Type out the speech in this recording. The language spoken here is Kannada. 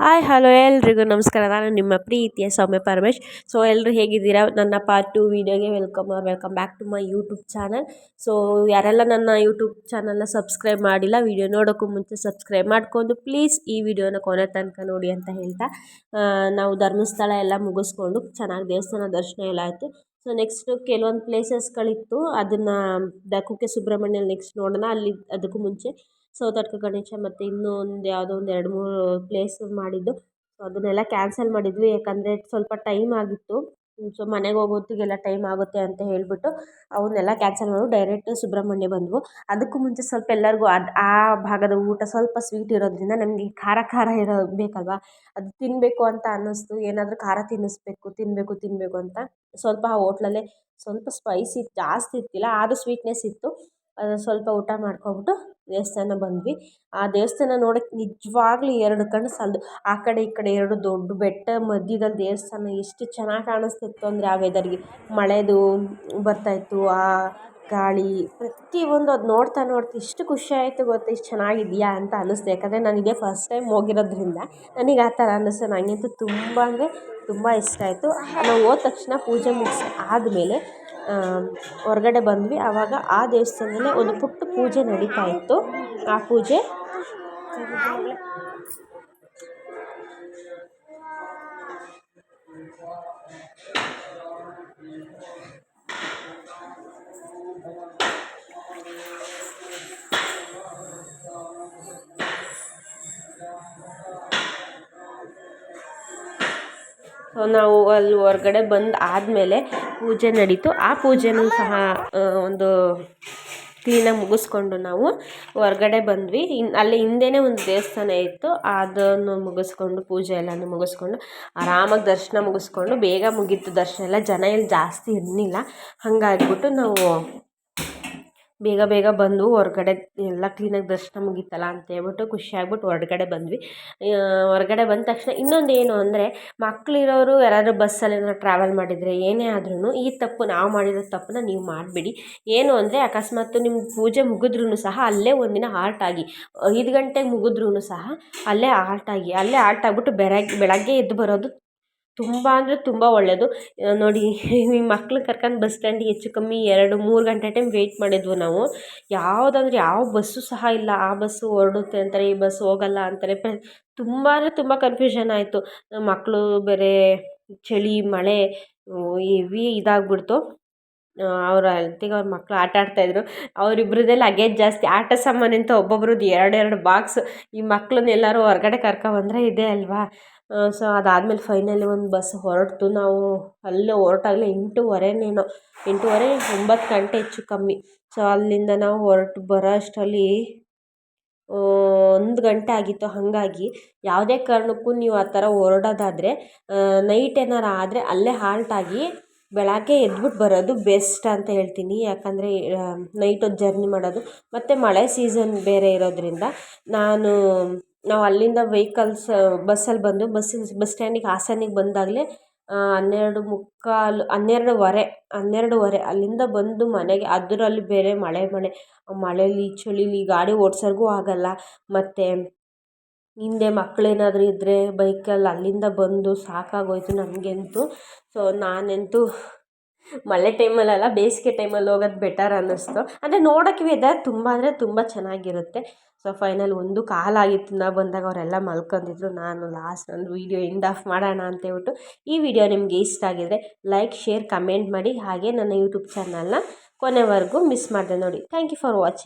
ಹಾಯ್, ಹಲೋ ಎಲ್ರಿಗೂ ನಮಸ್ಕಾರ. ನಾನು ನಿಮ್ಮ ಪ್ರೀತಿಯ ಸೌಮ್ಯ ಪರಮೇಶ್. ಸೊ ಎಲ್ಲರೂ ಹೇಗಿದ್ದೀರಾ? ನನ್ನ part two ವೀಡಿಯೋಗೆ welcome or welcome back to my YouTube channel so ಯಾರೆಲ್ಲ ನನ್ನ ಯೂಟ್ಯೂಬ್ ಚಾನಲ್ನ ಸಬ್ಸ್ಕ್ರೈಬ್ ಮಾಡಿಲ್ಲ, ವೀಡಿಯೋ ನೋಡೋಕ್ಕೂ ಮುಂಚೆ ಸಬ್ಸ್ಕ್ರೈಬ್ ಮಾಡ್ಕೊಂಡು ಪ್ಲೀಸ್ ಈ ವಿಡಿಯೋನ ಕೊನೆ ತನಕ ನೋಡಿ ಅಂತ ಹೇಳ್ತಾ ನಾವು ಧರ್ಮಸ್ಥಳ ಎಲ್ಲ ಮುಗಿಸ್ಕೊಂಡು ಚೆನ್ನಾಗಿ ದೇವಸ್ಥಾನ ದರ್ಶನ ಎಲ್ಲ ಆಯಿತು. ಸೊ ನೆಕ್ಸ್ಟು ಕೆಲವೊಂದು ಪ್ಲೇಸಸ್ಗಳಿತ್ತು ಅದನ್ನು ದ ಕುಕ್ಕೆ ಸುಬ್ರಹ್ಮಣ್ಯ ನೆಕ್ಸ್ಟ್ ನೋಡೋಣ. ಅಲ್ಲಿ ಅದಕ್ಕೂ ಮುಂಚೆ ಸೌತಡ್ಕ ಗಣೇಶ ಮತ್ತು ಇನ್ನೂ ಒಂದು ಯಾವುದೋ ಒಂದು ಎರಡು ಮೂರು ಪ್ಲೇಸ್ ಮಾಡಿದ್ದು. ಸೊ ಅದನ್ನೆಲ್ಲ ಕ್ಯಾನ್ಸಲ್ ಮಾಡಿದ್ವಿ. ಯಾಕಂದರೆ ಸ್ವಲ್ಪ ಟೈಮ್ ಆಗಿತ್ತು. ಸೊ ಮನೆಗೆ ಹೋಗೋ ಹೊತ್ತಿಗೆಲ್ಲ ಟೈಮ್ ಆಗುತ್ತೆ ಅಂತ ಹೇಳಿಬಿಟ್ಟು ಅವನ್ನೆಲ್ಲ ಕ್ಯಾನ್ಸಲ್ ಮಾಡಿ. ಡೈರೆಕ್ಟ್ ಸುಬ್ರಹ್ಮಣ್ಯ ಬಂದವು. ಅದಕ್ಕೂ ಮುಂಚೆ ಸ್ವಲ್ಪ ಎಲ್ಲರಿಗೂ ಅದು ಆ ಭಾಗದ ಊಟ ಸ್ವಲ್ಪ ಸ್ವೀಟ್ ಇರೋದ್ರಿಂದ ನಮಗೆ ಖಾರ ಖಾರ ಇರೋ ಬೇಕಲ್ವಾ? ಅದು ತಿನ್ನಬೇಕು ಅಂತ ಅನ್ನಿಸ್ತು. ಏನಾದರೂ ಖಾರ ತಿನ್ನಿಸ್ಬೇಕು ತಿನ್ನಬೇಕು ತಿನ್ನಬೇಕು ಅಂತ. ಸ್ವಲ್ಪ ಆ ಹೋಟ್ಲಲ್ಲೇ ಸ್ವಲ್ಪ ಸ್ಪೈಸಿ ಜಾಸ್ತಿ ಇತ್ತಿಲ್ಲ ಆದರೂ ಸ್ವೀಟ್ನೆಸ್ ಇತ್ತು. ಸ್ವಲ್ಪ ಊಟ ಮಾಡ್ಕೊಬಿಟ್ಟು ದೇವಸ್ಥಾನ ಬಂದ್ವಿ. ಆ ದೇವಸ್ಥಾನ ನೋಡೋಕ್ಕೆ ನಿಜವಾಗ್ಲೂ ಎರಡು ಕಣ್ಣು ಸಾಲದು. ಆ ಕಡೆ ಈ ಕಡೆ ಎರಡು ದೊಡ್ಡ ಬೆಟ್ಟ ಮಧ್ಯದಲ್ಲಿ ದೇವಸ್ಥಾನ ಎಷ್ಟು ಚೆನ್ನಾಗಿ ಕಾಣಿಸ್ತಿತ್ತು ಅಂದರೆ ಆ ವೆದರ್ಗೆ ಮಳೆದು ಬರ್ತಾಯಿತ್ತು ಆ ಗಾಳಿ. ಪ್ರತಿಯೊಂದು ಅದು ನೋಡ್ತಾ ನೋಡ್ತಾ ಎಷ್ಟು ಖುಷಿ ಆಯಿತು ಗೊತ್ತಾ, ಇಷ್ಟು ಚೆನ್ನಾಗಿದೆಯಾ ಅಂತ ಅನ್ನಿಸ್ತು ಯಾಕಂದರೆ ನಾನು ಇದೇ ಫಸ್ಟ್ ಟೈಮ್ ಹೋಗಿರೋದ್ರಿಂದ ನನಗೆ ಆ ಥರ ಅನ್ನಿಸ್ತು ನನಗಂತೂ ತುಂಬ ಅಂದರೆ ತುಂಬ ಇಷ್ಟ ಆಯಿತು. ನಾವು ಹೋದ ತಕ್ಷಣ ಪೂಜೆ ಮುಗಿಸಿ ಆದಮೇಲೆ ಹೊರ್ಗಡೆ ಬಂದ್ವಿ. ಆವಾಗ ಆ ದೇವಸ್ಥಾನದಲ್ಲೇ ಒಂದು ಪುಟ್ಟ ಪೂಜೆ ನಡೀತಾ ಇತ್ತು. ಆ ಪೂಜೆ ನಾವು ಅಲ್ಲಿ ಹೊರ್ಗಡೆ ಬಂದು ಆದಮೇಲೆ ಪೂಜೆ ನಡೀತು. ಆ ಪೂಜೆನೂ ಸಹ ಒಂದು ಕ್ಲೀನಾಗಿ ಮುಗಿಸ್ಕೊಂಡು ನಾವು ಹೊರ್ಗಡೆ ಬಂದ್ವಿ. ಇನ್ನು ಅಲ್ಲಿ ಹಿಂದೆನೇ ಒಂದು ದೇವಸ್ಥಾನ ಇತ್ತು. ಅದನ್ನು ಮುಗಿಸ್ಕೊಂಡು, ಪೂಜೆ ಎಲ್ಲನೂ ಮುಗಿಸ್ಕೊಂಡು, ಆರಾಮಾಗಿ ದರ್ಶನ ಮುಗಿಸ್ಕೊಂಡು, ಬೇಗ ಮುಗೀತು. ದರ್ಶನ ಎಲ್ಲ ಜನ ಇಲ್ಲಿ ಜಾಸ್ತಿ ಇರಲಿಲ್ಲ. ಹಾಗಾಗ್ಬಿಟ್ಟು ನಾವು ಬೇಗ ಬೇಗ ಬಂದು ಹೊರ್ಗಡೆ ಎಲ್ಲ ಕ್ಲೀನಾಗಿ ದರ್ಶನ ಮುಗೀತಲ್ಲ ಅಂತ ಹೇಳ್ಬಿಟ್ಟು ಖುಷಿ ಆಗ್ಬಿಟ್ಟು ಹೊರ್ಗಡೆ ಬಂದ್ವಿ. ಹೊರ್ಗಡೆ ಬಂದ ತಕ್ಷಣ ಇನ್ನೊಂದು ಏನು ಅಂದರೆ ಮಕ್ಕಳಿರೋರು ಯಾರಾದರೂ ಬಸ್ಸಲ್ಲಿ ಏನಾದ್ರು ಟ್ರಾವೆಲ್ ಮಾಡಿದರೆ ಏನೇ ಆದ್ರೂ ಈ ತಪ್ಪು ನಾವು ಮಾಡಿರೋ ತಪ್ಪನ್ನ ನೀವು ಮಾಡಬೇಡಿ. ಏನು ಅಂದರೆ ಅಕಸ್ಮಾತ್ ನಿಮ್ಮ ಪೂಜೆ ಮುಗಿದ್ರೂ ಸಹ ಅಲ್ಲೇ ಒಂದಿನ ಹಾಲ್ಟ್ ಆಗಿ, ಐದು ಗಂಟೆಗೆ ಮುಗಿದ್ರೂ ಸಹ ಅಲ್ಲೇ ಹಾಲ್ಟ್ ಆಗಿ, ಅಲ್ಲೇ ಹಾಲ್ಟ್ ಆಗಿಬಿಟ್ಟು ಬೆಳಗ್ಗೆ ಬೆಳಗ್ಗೆ ಎದ್ದು ಬರೋದು ತುಂಬ ಅಂದರೆ ತುಂಬ ಒಳ್ಳೆಯದು ನೋಡಿ, ಈ ಮಕ್ಳು ಕರ್ಕಂಡು ಬಸ್ ಸ್ಟ್ಯಾಂಡಿಗೆ ಹೆಚ್ಚು ಕಮ್ಮಿ ಎರಡು, ಮೂರು ಗಂಟೆ ಟೈಮ್ ವೆಯ್ಟ್ ಮಾಡಿದ್ವು ನಾವು. ಯಾವುದಂದ್ರೆ ಯಾವ ಬಸ್ಸು ಸಹ ಇಲ್ಲ. ಆ ಬಸ್ಸು ಹೊರಡುತ್ತೆ ಅಂತಾರೆ, ಈ ಬಸ್ ಹೋಗಲ್ಲ ಅಂತಾರೆ. ತುಂಬ ಅಂದರೆ ತುಂಬ ಕನ್ಫ್ಯೂಷನ್ ಆಯಿತು. ಮಕ್ಕಳು ಬೇರೆ ಚಳಿ, ಮಳೆ ಹೆವಿ ಇದಾಗ್ಬಿಡ್ತು. ಅವ್ರ ಹೆಲ್ತಿಗೆ ಅವ್ರ ಮಕ್ಕಳು ಆಟ ಆಡ್ತಾಯಿದ್ರು ಅವರಿಬ್ರದ್ದೇ ಲಗೇಜ್ ಜಾಸ್ತಿ, ಆಟ ಸಾಮಾನು ಒಬ್ಬೊಬ್ರದ್ದು ಎರಡೆರಡು ಎರಡು ಬಾಕ್ಸ್ ಈ ಮಕ್ಳನ್ನೆಲ್ಲರೂ ಹೊರ್ಗಡೆ ಕರ್ಕೊಬಂದ್ರೆ ಇದೇ ಅಲ್ವಾ? ಸೊ ಅದಾದ್ಮೇಲೆ ಫೈನಲಿ ಒಂದು ಬಸ್ ಹೊರಟು. ನಾವು ಅಲ್ಲೇ ಹೊರಟಾಗಲೇ ಎಂಟೂವರೆನೇನೋ, ಎಂಟೂವರೆ ಒಂಬತ್ತು ಗಂಟೆ ಹೆಚ್ಚು ಕಮ್ಮಿ. ಸೊ ಅಲ್ಲಿಂದ ನಾವು ಹೊರಟು ಬರೋ ಅಷ್ಟರಲ್ಲಿ ಒಂದು ಗಂಟೆ ಆಗಿತ್ತು ಹಾಗಾಗಿ. ಯಾವುದೇ ಕಾರಣಕ್ಕೂ ನೀವು ಆ ಥರ ಹೊರಡೋದಾದರೆ ನೈಟ್ ಏನಾರು ಆದರೆ ಅಲ್ಲೇ ಹಾಲ್ಟ್ ಬೆಳಗ್ಗೆ ಎದ್ಬಿಟ್ಟು ಬರೋದು ಬೆಸ್ಟ್ ಅಂತ ಹೇಳ್ತೀನಿ. ಯಾಕಂದರೆ ನೈಟ್ ಹೊತ್ತು ಜರ್ನಿ ಮಾಡೋದು. ಮತ್ತು ಮಳೆ ಸೀಸನ್ ಬೇರೆ ಇರೋದರಿಂದ ನಾನು, ನಾವು ಅಲ್ಲಿಂದ ವೆಹಿಕಲ್ಸ್ ಬಸ್ಸಲ್ಲಿ ಬಂದು ಬಸ್ಸಿನ ಬಸ್ ಸ್ಟ್ಯಾಂಡಿಗೆ ಹಾಸನಿಗೆ ಬಂದಾಗಲೇ ಹನ್ನೆರಡು ಮುಕ್ಕಾಲು, ಹನ್ನೆರಡುವರೆ ಹನ್ನೆರಡುವರೆ ಅಲ್ಲಿಂದ ಬಂದು ಮನೆಗೆ, ಅದರಲ್ಲಿ ಬೇರೆ ಮಳೆ ಮಳೆ ಮಳೇಲಿ ಚಳಿಲಿ ಗಾಡಿ ಓಡ್ಸೋರ್ಗೂ ಆಗೋಲ್ಲ. ಮತ್ತು ಹಿಂದೆ ಮಕ್ಳೇನಾದರೂ ಇದ್ದರೆ ಬೈಕಲ್ಲಿ ಅಲ್ಲಿಂದ ಬಂದು ಸಾಕಾಗೋಯಿತು ನಮಗಂತೂ. ಸೊ ನಾನಂತೂ ಮಳೆ ಟೈಮಲ್ಲೆಲ್ಲ ಬೇಸಿಗೆ ಟೈಮಲ್ಲಿ ಹೋಗೋದು ಬೆಟರ್ ಅನ್ನಿಸ್ತು. ಅಂದರೆ ನೋಡೋಕ್ಕೆ ವೆದರ್ ತುಂಬ ಅಂದರೆ ತುಂಬ ಚೆನ್ನಾಗಿರುತ್ತೆ. ಸೊ ಫೈನಲ್ ಒಂದು ಕಾಲಾಗಿತ್ತು ನಾವು ಬಂದಾಗ ಅವರೆಲ್ಲ ಮಲ್ಕೊಂಡಿದ್ರು. ನಾನು ಲಾಸ್ಟ್ ಒಂದು ವೀಡಿಯೋ ಎಂಡ್ ಆಫ್ ಮಾಡೋಣ ಅಂತ ಹೇಳ್ಬಿಟ್ಟು ಈ ವಿಡಿಯೋ ನಿಮಗೆ ಇಷ್ಟ ಆಗಿದರೆ ಲೈಕ್ ಶೇರ್ ಕಮೆಂಟ್ ಮಾಡಿ. ಹಾಗೆ ನನ್ನ ಯೂಟ್ಯೂಬ್ ಚಾನಲ್ನ ಕೊನೆವರೆಗೂ ಮಿಸ್ ಮಾಡಿದೆ ನೋಡಿ. Thank you for watching